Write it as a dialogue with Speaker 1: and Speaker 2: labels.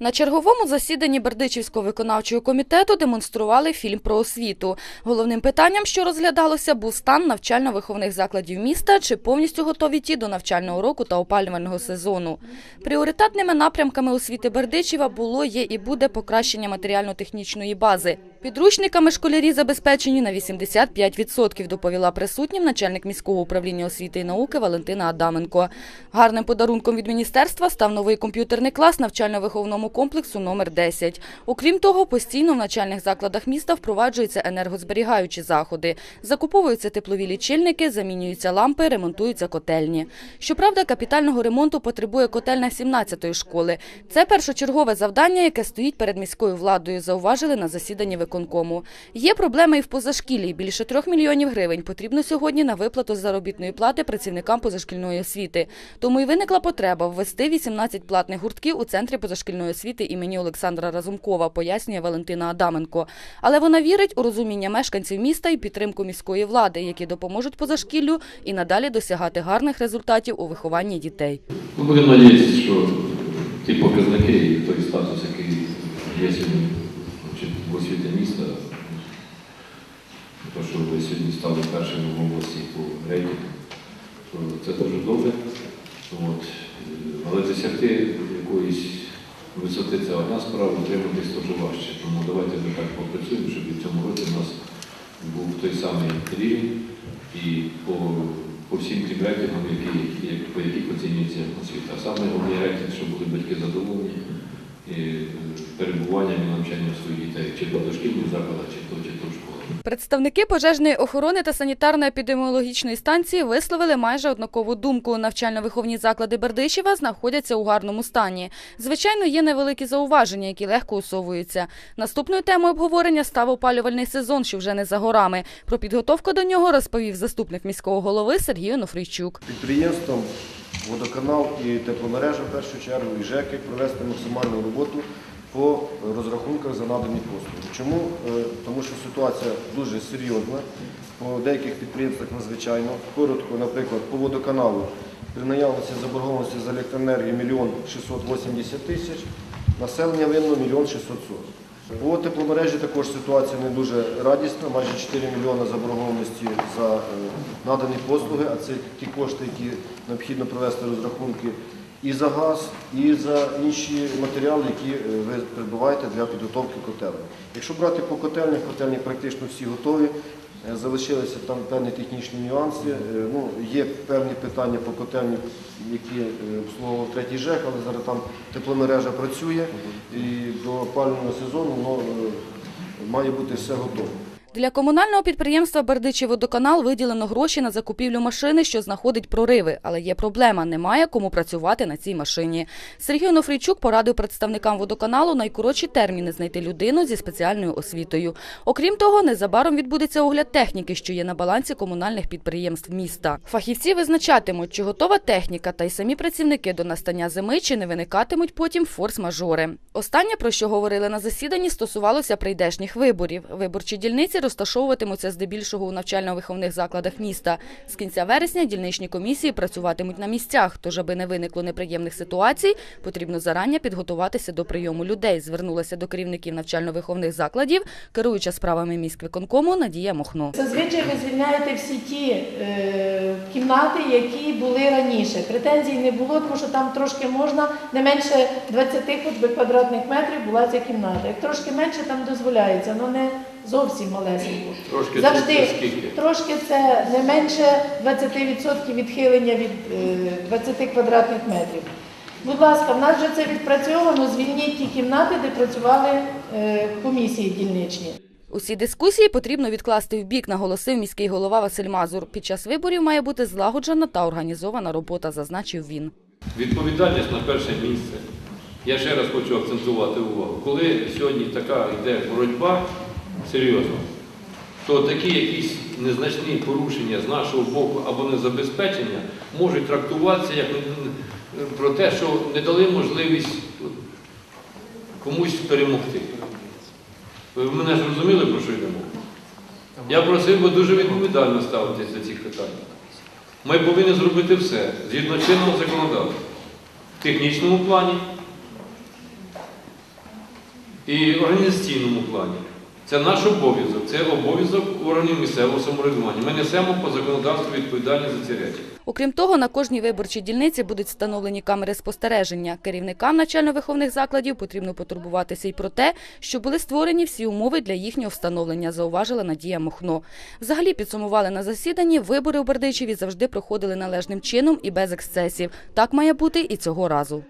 Speaker 1: На черговому засіданні Бердичівського виконавчого комітету демонстрували фільм про освіту. Головним питанням, що розглядалося, був стан навчально-виховних закладів міста, чи повністю готові ті до навчального року та опалювального сезону. Пріоритетними напрямками освіти Бердичева було, є і буде покращення матеріально-технічної бази. Підручниками школярі забезпечені на 85%, доповіла присутнім начальник міського управління освіти і науки Валентина Адаменко. Гарним подарунком від міністерства став новий комп'ютерний клас навчально-виховному комплексу номер 10. Окрім того, постійно в навчальних закладах міста впроваджуються енергозберігаючі заходи. Закуповуються теплові лічильники, замінюються лампи, ремонтуються котельні. Щоправда, капітального ремонту потребує котельня 17-ї школи. Це першочергове завдання, яке стоїть перед міською владою, зауважили на засіданні виконкому. Є проблеми і в позашкіллі. Більше трьох мільйонів гривень потрібно сьогодні на виплату заробітної плати працівникам позашкільної освіти. Тому і виникла потреба ввести 18 платних гуртків у центрі позашкільної освіти імені Олександра Разумкова, пояснює Валентина Адаменко. Але вона вірить у розуміння мешканців міста і підтримку міської влади, які допоможуть позашкіллю і надалі досягати гарних результатів у вихованні дітей.
Speaker 2: Ми будемо надіятися, що ті показники і той статус, який є сьогодні в освіті міста, то, що ви сьогодні стали першими в області по рейтингу, то це дуже добре. От. Але досягти якоїсь висоти це одна справа, утриматись дуже важче. Тому давайте ми так попрацюємо, щоб в цьому році у нас був той самий рівень і по, по всім тим рейтингам, які, по яких оцінюється освіта. А саме головний рейтинг, щоб були батьки задоволені е, і навчанням своїх дітей, чи то дошкільних закладах, чи то, чи то в школах.
Speaker 1: Представники пожежної охорони та санітарно-епідеміологічної станції висловили майже однакову думку. Навчально-виховні заклади Бердичева знаходяться у гарному стані. Звичайно, є невеликі зауваження, які легко усовуються. Наступною темою обговорення став опалювальний сезон, що вже не за горами. Про підготовку до нього розповів заступник міського голови Сергій Онофрійчук.
Speaker 3: підприємствам, водоканал і тепломережа в першу чергу, і ЖЕКи провести максимальну роботу по розрахунках за надані послуги. Чому? Е, Тому що ситуація дуже серйозна, по деяких підприємствах надзвичайно. Коротко, наприклад, по водоканалу при наявності заборгованості за електроенергію 1 мільйон 680 тисяч, населення винно 1 мільйон 640. По тепломережі також ситуація не дуже радісна, майже 4 мільйони заборгованості за е, надані послуги, а це ті кошти, які необхідно провести розрахунки і за газ, і за інші матеріали, які е, ви придбаєте для підготовки котелень. Якщо брати по котельнях, котельні практично всі готові. Е, Залишилися там певні технічні нюанси. Е, Ну, є певні питання по котельні, які обслуговував третій ЖЕК, але зараз там тепломережа працює і до опалювального сезону ну, е, має бути все готово.
Speaker 1: Для комунального підприємства Бердичий водоканал виділено гроші на закупівлю машини, що знаходить прориви. Але є проблема – немає кому працювати на цій машині. Сергій Онофрійчук порадив представникам водоканалу найкоротші терміни знайти людину зі спеціальною освітою. Окрім того, незабаром відбудеться огляд техніки, що є на балансі комунальних підприємств міста. Фахівці визначатимуть, чи готова техніка, та й самі працівники до настання зими, чи не виникатимуть потім форс-мажори. Останнє, про що говорили на засіданні, стосувалося прийдешніх виборів. Виборчі дільниці розташовуватимуться здебільшого у навчально-виховних закладах міста. З кінця вересня дільничні комісії працюватимуть на місцях, тож, аби не виникло неприємних ситуацій, потрібно зарані підготуватися до прийому людей. Звернулася до керівників навчально-виховних закладів, керуюча справами міськвиконкому Надія Мохно.
Speaker 4: Зазвичай ви звільняєте всі ті е, кімнати, які були раніше. Претензій не було, тому що там трошки можна, не менше 20 хоч би квадратних метрів була ця кімната. Як трошки менше, там дозволяється, але не зовсім малесенько.
Speaker 2: Трошки
Speaker 4: Завжди
Speaker 2: це скільки?
Speaker 4: трошки це не менше 20% відхилення від е, 20 квадратних метрів. Будь ласка, в нас вже це відпрацьовано. Звільніть ті кімнати, де працювали е, комісії дільничні.
Speaker 1: Усі дискусії потрібно відкласти в бік, наголосив міський голова Василь Мазур. Під час виборів має бути злагоджена та організована робота, зазначив він.
Speaker 2: Відповідальність на перше місце. Я ще раз хочу акцентувати увагу. Коли сьогодні така йде боротьба серйозно, то такі якісь незначні порушення з нашого боку або незабезпечення можуть трактуватися як про те, що не дали можливість комусь перемогти. Ви мене зрозуміли, про що йдемо? Я просив би дуже відповідально ставитися до цих питань. Ми повинні зробити все згідно чинного законодавства. В технічному плані, і організаційному плані. Це наш обов'язок, це обов'язок органів місцевого самоврядування. Ми несемо по законодавству відповідальність за ці речі.
Speaker 1: Окрім того, на кожній виборчій дільниці будуть встановлені камери спостереження. Керівникам навчально-виховних закладів потрібно потурбуватися й про те, що були створені всі умови для їхнього встановлення, зауважила Надія Мохно. Взагалі підсумували на засіданні, вибори у Бердичеві завжди проходили належним чином і без ексцесів. Так має бути і цього разу.